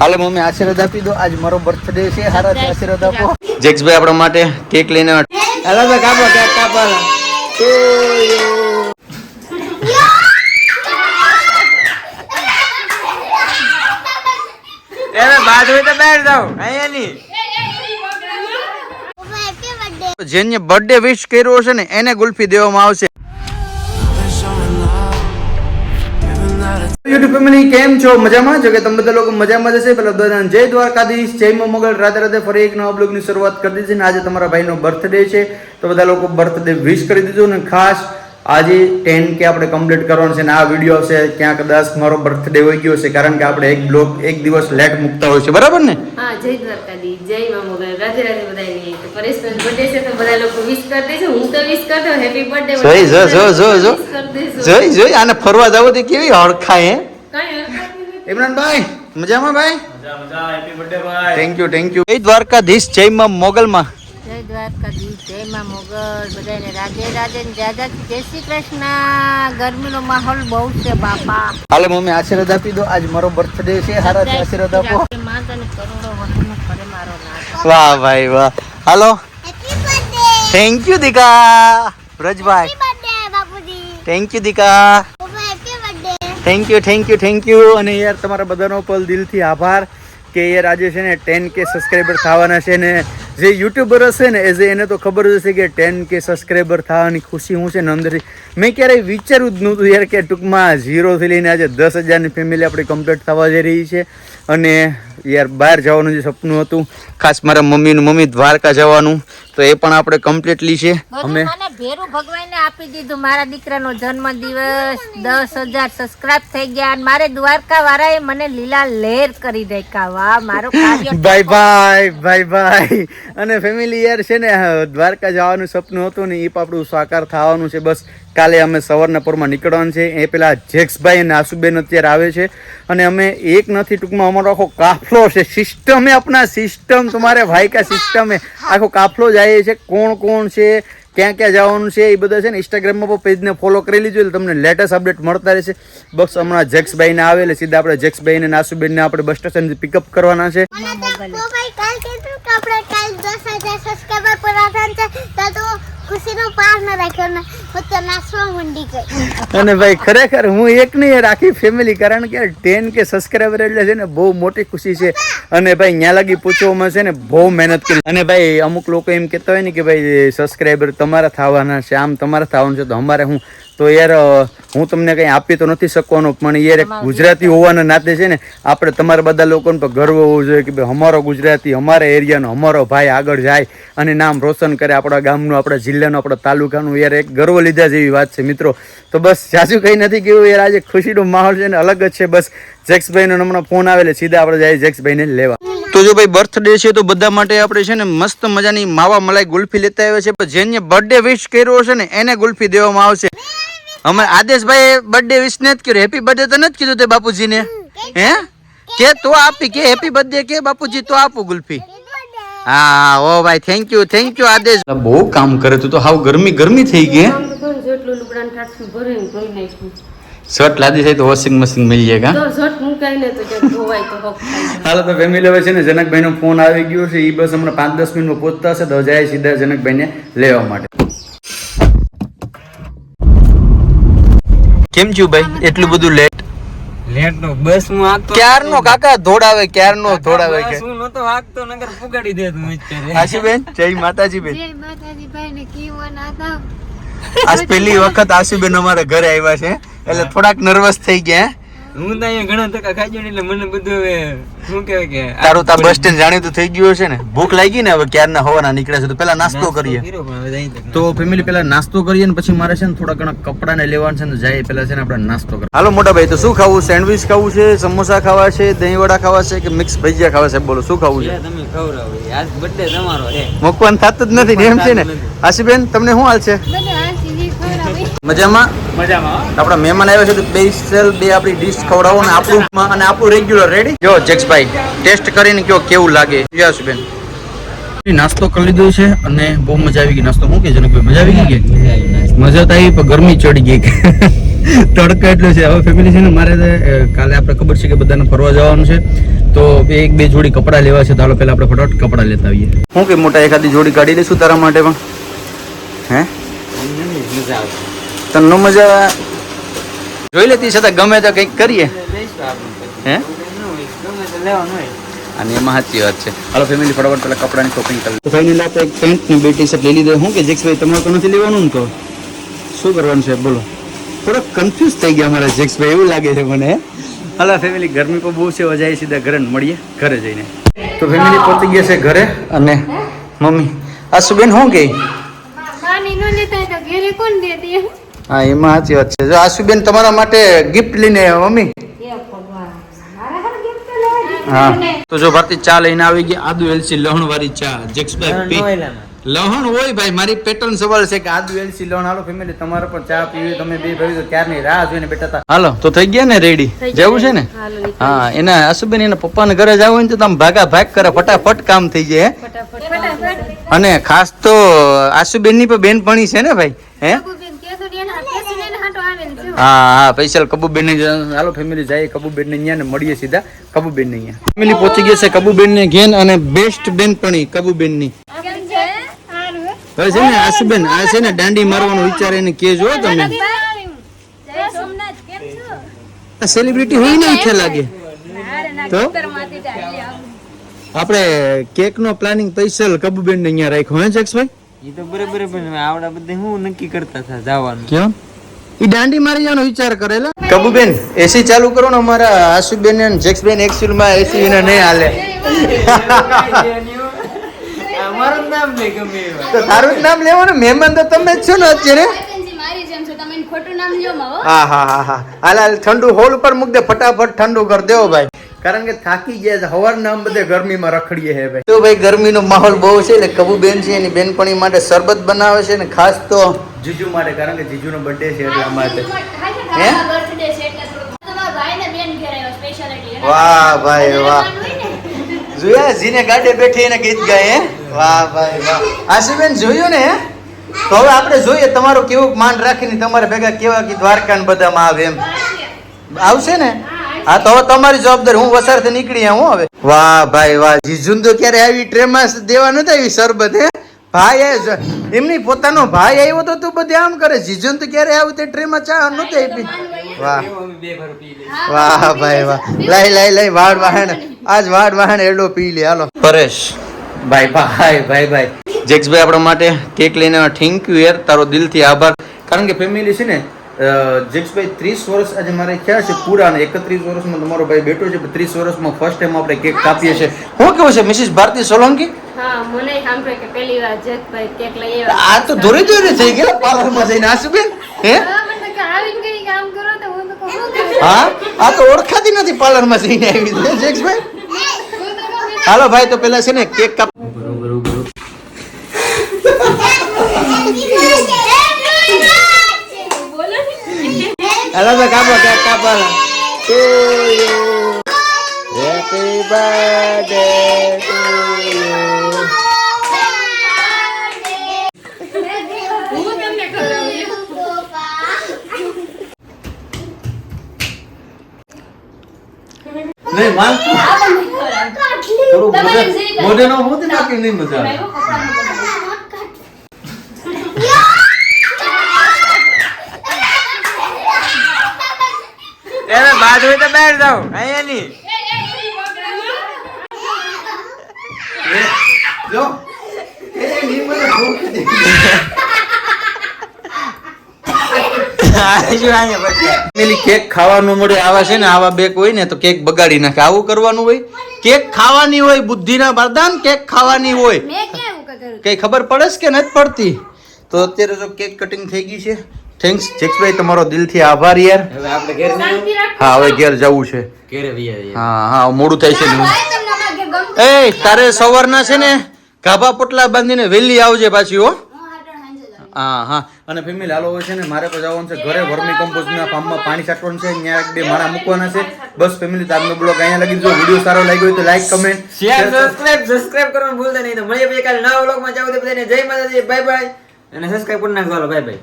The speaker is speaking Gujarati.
હાલે મમ્મી આશીર્વાદ આપી દો. આજ મારો બર્થડે છે. હારા આશીર્વાદ આપો. જેક્સભાઈ આપણા માટે કેક લઈને હાલો ભાઈ કાપો કેક કાપો. એને બાજુ તો બેઠ જાવ અહીંયા ની જેને બર્થડે વિશ કર્યો છે ને એને ગુલ્ફી દેવામાં આવશે. યુટ્યુબ ફેમિલી કેમ છો? મજામાં? જો કે તમે બધા લોકો મજામાં જશે પેલા બધા જય દ્વારકાધીશ. જય મોગલ રાતે રાધે ફરી એક નવા બ્લોગની શરૂઆત કરી દીધી અને આજે તમારા ભાઈનો બર્થડે છે. તો બધા લોકો બર્થડે વિશ કરી દીધો ને ખાસ આજે ટેન કે આપણે કમ્પ્લીટ કરવાનું છે ને આ વીડિયો આવશે. ક્યાં કદાચ મારો બર્થડે હોય ગયો છે કારણ કે આપણે એક બ્લોગ એક દિવસ લેટ મૂકતા હોય છે. બરાબર ને? જય દ્વારકાધીશ. જય મોગલ રાધે રાધે બધાને પરેશભાઈ બર્થડે છે તો બધા લોકો વિશ કરી દેજો હું તો વિશ કરી હેપી બર્થડે જોઈ જો જો જો જો. જોઈ જોઈ આને ફરવા જાવ તો કેવી હળખાય હે? નથી. ઇમરાનભાઈ મજામાં ભાઈ? થેન્ક યુ થેન્ક યુ જય દ્વારકાધીશ જય માં મોગલમાં. જય દ્વારકાધીશ જય માં મોગલ. બધાને રાધે રાધે ને જય શ્રી કૃષ્ણ. ગરમીનો માહોલ બહુ છે બાપા. હાલે મમ્મી આશીર્વાદ આપી દો. આજ મારો બર્થડે છે. હારા આશીર્વાદ આપો. માતાને કરોડો વતન કરે મારો વાહ ભાઈ વાહ. હાલો થેન્ક યુ દીકા બ્રજભાઈ thank you દીકા thank you thank you thank you અને યાર તમારા બધાનો પલ દિલથી આભાર કે યાર આજે છે ને ટેન કે સબસ્ક્રાઈબર થવાના છે ને જે યુટ્યુબર હશે ને એઝ એને તો ખબર જ હશે કે ટેન કે સબસ્ક્રાઈબર થવાની ખુશી હું છે ને અંદરથી. મેં ક્યારેય વિચાર્યું જ નહોતું યાર કે ટૂંકમાં ઝીરોથી લઈને આજે દસ હજારની ફેમિલી આપણી કમ્પ્લીટ થવા જઈ રહી છે. અને યાર બહાર જવાનું જે સપનું હતું ખાસ મારા મમ્મીનું મમ્મી દ્વારકા જવાનું તો એ પણ આપણે કમ્પ્લીટલી છે. અમે ભેરું ભગવાને આપી દીધું. મારા દીકરાનો જન્મ દિવસ દસ હજાર સબસ્ક્રાઇબ થઈ ગયા અને મારે દ્વારકા વાળાએ મને લીલા લહેર કરી રાખ્યા. વાહ મારો બાય બાય બાય બાય અને ફેમિલી યાર છે ને દ્વારકા જવાનું સપનું હતું ને એ પણ આપણું સાકાર થવાનું છે. બસ કાલે અમે સવારના પરમાં નીકળવાનું છે. એ પેલા જેક્સભાઈ અને આસુબેન અત્યારે આવે છે. અને અમે એક નથી ટૂંકમાં અમારો આખો કાફલો છે. સિસ્ટમ આપણા સિસ્ટમ તમારે ભાઈ કા સિસ્ટમ આખો કાફલો જાય છે, કોણ કોણ છે, ક્યાં ક્યાં જવાનું છે, એ બધા છે ને ઇન્સ્ટાગ્રામમાં પણ પેજને ફોલો કરી લીધું એટલે તમને લેટેસ્ટ અપડેટ મળતા રહેશે. બસ હમણાં જેક્સભાઈને આવે, એટલે સીધા આપણે જેક્સભાઈને અને આસુબેનને આપણે બસ સ્ટેશનથી પિકઅપ કરવાના છે. અને ભાઈ, ખરેખર હું એક નહીં રાખી ફેમિલી કારણ કે ટેન કે સબસ્ક્રાઈબર એટલે છે ને બહુ મોટી ખુશી છે. અને ભાઈ ત્યાં લાગી પૂછવામાં છે ને બહુ મહેનત કરી. અને ભાઈ, અમુક લોકો એમ કહેતા હોય ને કે ભાઈ સબસ્ક્રાઈબર તમારા થવાના છે, આમ તમારા થવાનું છે, તો અમારે હું તો યાર હું તમને કંઈ આપી તો નથી શકવાનો પણ યાર એક ગુજરાતી હોવાના નાતે છે ને આપણે તમારા બધા લોકોને પણ ગર્વ હોવો જોઈએ કે ભાઈ અમારો ગુજરાતી અમારા એરિયાનો અમારો ભાઈ આગળ જાય અને નામ રોશન કરે આપણા ગામનું આપણા જિલ્લાનું આપણા તાલુકાનું. યાર એક ગર્વ લીધા જેવી વાત છે મિત્રો. તો બસ જાજુ કંઈ નથી કેવું યાર આજે ખુશીનો માહોલ છે ને અલગ જ છે. બસ જેક્સભાઈનો હમણાં ફોન આવે એટલે સીધા આપણે જાય જેક્સભાઈને લેવા. તો જો ભાઈ બર્થડે છે તો બધા માટે આપણે છે ને મસ્ત મજાની માવા મલાઈ ગુલ્ફી લેતા આવ્યા છે. પણ જેને બર્થડે વિશ કર્યો છે ને એને ગુલ્ફી દેવામાં આવશે. અમે આદેશભાઈ બર્થડે વિશ નથી જ કર્યો. હેપી બર્થડે તો નથી કીધું તે બાપુજીને? હે? કે તો આપી કે હેપી બર્થડે કે બાપુજી તો આપું ગુલ્ફી. હા ઓ ભાઈ થેન્ક યુ થેન્ક યુ આદેશ. બહુ કામ કરે તું તો હાવ ગરમી ગરમી થઈ ગઈ આમ જેટલું લુગડાને ઠાઠું ભરીને ધોઈ નાખ્યું. શર્ટ લાદી થાય તો વોશિંગ મશીન મળી જાય તો ઝટ મુકાય ને તો ધોવાય તો હક હાલો તો ફેમિલી હવે છે ને જનકભાઈનો ફોન આવી ગયો છે. એ બસ હમણાં પાંચ દસ મિનિટમાં પહોંચતા હશે તો જાય સીધા જનકભાઈને લેવા માટે. કેમ છું ભાઈ? એટલું બધું લેટ લેટ નો બસ હું આગતો ક્યારનો કાકા? ધોડાવે ક્યારનો ધોડાવે કે? શું હું નતો આગતો નગર પુગાડી દે તું અત્યારે આશુબેન જય માતાજી બેન જય માતાજી ભાઈ ને કીવો ના આજ પહેલી વખત આશુબેન અમારા ઘરે આવ્યા છે એટલે થોડાક નર્વસ થઈ ગયા હે? તો અહીંયા ઘણા ધક્કા ખાઈ એટલે મને બધું હવે શું કહેવાય કે તારું તાર બસ સ્ટેન્ડ જાણીતું થઈ ગયું હશે ને? ભૂખ લાગી ને હવે ક્યારના હવાના નીકળે છે તો પેલા નાસ્તો કરીએ. તો ફેમિલી પેલા નાસ્તો કરીએ ને પછી મારે છે ને થોડા ઘણા કપડા ને લેવાના છે ને જાય પેલા છે ને આપણે નાસ્તો કરીએ. હાલો મોટા ભાઈ તો શું ખાવું? સેન્ડવિચ ખાવું છે સમોસા ખાવા છે દહીં વડા ખાવા છે કે મિક્સ ભજીયા ખાવા છે? બોલો શું ખાવું છે? તમે ખવડાવો આજ બર્થડે તમારો છે. મૂકવાનું થતું જ નથી ને એમ છે ને? આશીબેન તમને શું હાલ છે? મજામાં? મજામાં. આપણા મહેમાન આવ્યા છે તો બે સેલ બે આપણી ડીશ ખવડાવો ને આપણું અને આપણું રેગ્યુલર રેડી જો જક્ષભાઈ ટેસ્ટ કરીને કયો કેવું લાગે? યશબેન નાસ્તો કરી લીધો છે અને બહુ મજા આવી ગઈ. નાસ્તો હું કે જનકભાઈ મજા આવી ગઈ કે? મજા તો આવી પણ ગરમી ચડી ગઈ તડકો એટલો છે. હવે ફેમિલી છે ને મારે કાલે આપણે ખબર છે કે બધાને ફરવા જવાનું છે. તો એક બે જોડી કપડાં લેવા છે. તો હાલો પહેલા આપણે ફટાફટ કપડાં લેતા આવીએ. શું કે મોટા એકાદી જોડી કાઢી લઈશું તારા માટે પણ? હે? મજા આવશે. તને ન મજા આવે? જોઈ લેતી છતાં ગમે તો કંઈક કરીએ. હે? લેવાનું અને એમાં સાચી વાત છે. હાલો ફેમિલી ફટાફટ પેલા કપડાની શોપિંગ કરી તો ફાઇનલી આપણે એક પેન્ટ ને બે ટી શર્ટ લઈ લીધા. હું કે જેક્સભાઈ તમારે તો નથી લેવાનું ને તો? શું કરવાનું છે? બોલો. થોડોક કન્ફ્યુઝ થઈ ગયા અમારા જેક્સભાઈ એવું લાગે છે મને હાલો ફેમિલી ગરમી પણ બહુ છે. વજાય સીધા ઘરે મળીએ ઘરે જઈને. તો ફેમિલી પહોંચી ગયા છે ઘરે? અને મમ્મી આ સુબેન શું કહે નાની નો લેતા તો ઘરે કોણ દેતી? હા એમાં સાચી વાત છે. જો આશુબેન તમારા માટે ગિફ્ટ લઈને આવ્યા મમ્મી? હા તો જો ભારતી ચા લઈને આવી ગયા આદુ એલસી લહણ વાળી ચા જેક્સભાઈ પી લહણ હોય ભાઈ મારી પેટર્ન સવાલ છે કે આદુ એલસી લહણ હાલો ફેમિલી તમારે પણ ચા પીવી તમે બે ભાઈ તો ક્યારની રાહ જોઈને બેઠા હતા? હાલો તો થઈ ગયા ને રેડી જવું છે ને? હા એના આશુબેન એના પપ્પાને ઘરે જવું હોય ને તો તમે ભાગા ભાગ કરે ફટાફટ કામ થઈ જાય હે? ફટાફટ. ફટાફટ અને ખાસ તો આશુબેનની પણ બેનપણી છે ને ભાઈ હે? હા હા પૈસા કબૂબેન ને હાલો ફેમિલી જાય કબૂબેન ને અહીંયા ને મળીએ સીધા. કબૂબેન ને અહીંયા ફેમિલી પહોંચી ગયા છે કબૂબેન ને ઘેન અને બેસ્ટ બેનપણી કબૂબેનની હવે છે ને આશુબેન આ છે ને દાંડી મારવાનો વિચાર એને કેજો તમે. તમે સેલિબ્રિટી હોય ને ઈચ્છા લાગે. તો? આપણે કેક નો પ્લાનિંગ પૈસલ કબૂબેન ને અહીંયા રાખ્યો હે જક્ષભાઈ એ તો બરાબર પણ આવડા બધે હું નક્કી કરતા હતા જવાનું. કેમ? ઈ દાંડી મારી જવાનો વિચાર કરેલા કબુબેન એસી ચાલુ કરો ને અમારા આશુબેન અને જેક્સબેન એક્ચ્યુઅલમાં એસી ને નહીં હાલે. તો તારું જ નામ લેવાનું? મહેમાન તો તમે જ છો ને અત્યારે. મારી જેમ છો. તમે ખોટું નામ લ્યો માં હા હા હા હા. હાલ હાલ ઠંડુ હોલ ઉપર મૂક દે. ફટાફટ ઠંડુ કર દેવો ભાઈ. કારણ કે થાકી ગયા છે. હવારના આમ બધે ગરમીમાં રખડીએ હે ભાઈ. તો ભાઈ ગરમીનો માહોલ બહુ છે એટલે કબુબેન છે એની બેનપણી માટે શરબત બનાવે છે ને ખાસ તો જીજુ માટે કારણ કે જીજુનો બર્થડે છે એટલા માટે હે? બર્થડે છે એટલે થોડું તમારા ભાઈને બેન ઘેર આવ્યો સ્પેશિયાલિટી વાહ ભાઈ વાહ. જોયા જીને ગાડે બેઠી એને ગીત ગાય હે? વાહ ભાઈ વાહ. આશીબેન જોયું ને તો હવે આપણે જોઈએ તમારું કેવું માન રાખીને તમારે ભેગા કેવા કે દ્વારકા ને બધામાં આવે એમ. આવશે ને? હા તો હવે તમારી જવાબદારી હું વસારથી નીકળી આવું હવે. વાહ ભાઈ વાહ જીજુન તો ક્યારે આવી ટ્રેમાં દેવા નતા આવી શરબત હે? ભાઈ એમની પોતાનો ભાઈ આવ્યો તો તું બધે આમ કરે. જીજુન તો ક્યારે આવું તે ટ્રેમાં ચા નહોતી આપી. વાહ. અમે બે ભર પી લઈએ. વાહ ભાઈ વાહ. લઈ લઈ લઈ વાડ વાહણ. આજ વાડ વાહણ એડો પી લે. હાલો. પરેશ. ભાઈ ભાઈ ભાઈ ભાઈ. જેક્સભાઈ આપણા માટે કેક લઈને થેન્ક યુ યાર. તારો દિલથી આભાર. કારણ કે ફેમિલી છે ને જેક્સભાઈ ત્રીસ વર્ષ આજે મારે ખ્યાલ છે? પૂરા અને એકત્રીસ વર્ષમાં તમારો ભાઈ બેઠો છે ત્રીસ વર્ષમાં ફર્સ્ટ ટાઈમ આપણે કેક કાપીએ છીએ. શું કેવું છે મિસિસ ભારતી સોલંકી? હા મને સાંભળે કે પહેલી વાર જગભાઈ કેક લઈ આવ્યા આ તો ધોરી ધોરી થઈ ગયા પાર્લરમાં જઈને આશુબેન હે? મને કે આવીને કઈ કામ કરો તો હું આ તો ઓળખાતી નથી પાર્લરમાં જઈને આવી છે જેક્સભાઈ? હાલો ભાઈ તો પેલા છે ને કેક કાપ હાલો તો કાપો કેક કાપો to you happy birthday to you હું તમને ખવડાવું નહીં માલ થોડું મોઢે મોઢેનો મોઢે નાખી નહીં મજા આવે એને બાદ હોય તો બહાર જાઓ અહીંયા નહીં. જો એ નહીં મને ભૂખ દે. આજુ અહીંયા પછી પેલી કેક ખાવાનું મળે આવા છે ને આવા બેક હોય ને તો કેક બગાડી નાખે. આવું કરવાનું હોય? કેક ખાવાની હોય બુદ્ધિના બરદાન કેક ખાવાની હોય. મેં કઈ ખબર પડે છે કે નથી પડતી? તો અત્યારે તો કેક કટિંગ થઈ ગઈ છે. થેન્ક્સ જેક્સભાઈ તમારો દિલથી આભાર યાર. હવે આપણે ઘેર હા હવે ઘેર જવું છે. ઘેર હા હા મોડું થાય છે તમને એ તારે સવારના છે ને ગાભા પોટલા બાંધીને વહેલી આવજે પાછી હો. હું. હા અને ફેમિલી હાલો હોય છે ને મારે પણ જવાનું છે. ઘરે વર્મી કમ્પોઝના ફાર્મમાં પાણી છાંટવાનું છે. ત્યાં એક બે માળા મૂકવાના છે. બસ ફેમિલી તો આજનો બ્લોગ અહીંયા લગી જો વીડિયો સારો લાગ્યો હોય તો like comment share subscribe subscribe કરવાનું ભૂલતા નહીં. તો મળીએ પછી કાલે નવા વ્લોગમાં જાવ તો બધાને જય માતાજી. બાય બાય અને સબસ્ક્રાઇબ પણ નાખજો. Bye bye